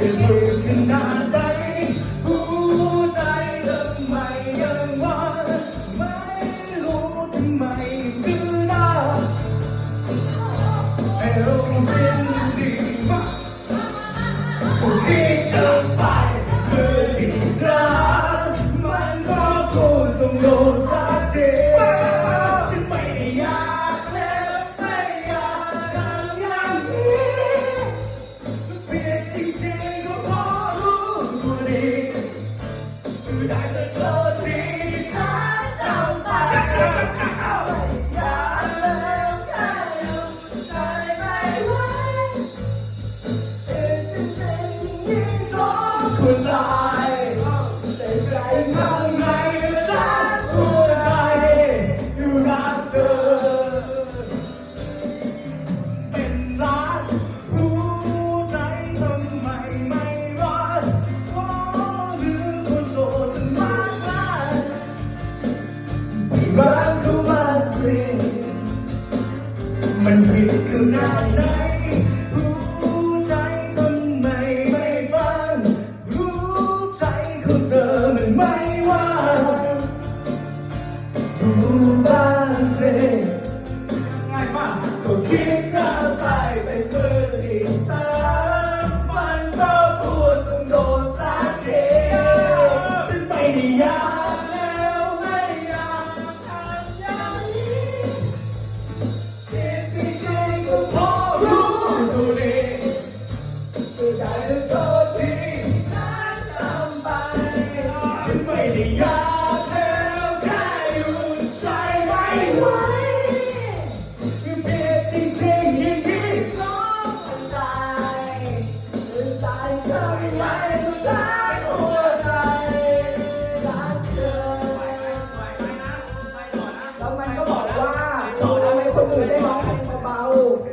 His words cannot die. คุณายแต่ใจข้างรันหัวใจดูรักเธอ เป็นรักรู้ใจทำไมไม่รักเพราะคนโสดมากมายไม่รักเขามากสิมันผิดขนาดไหน Lady, yeah.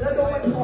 แล้วดูมันโผล่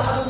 Lord.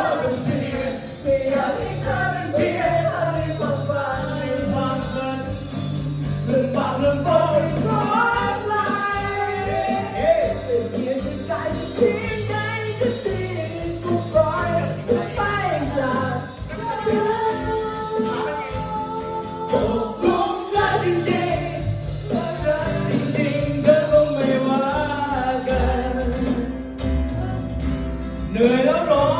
นื่อยแล้วรอ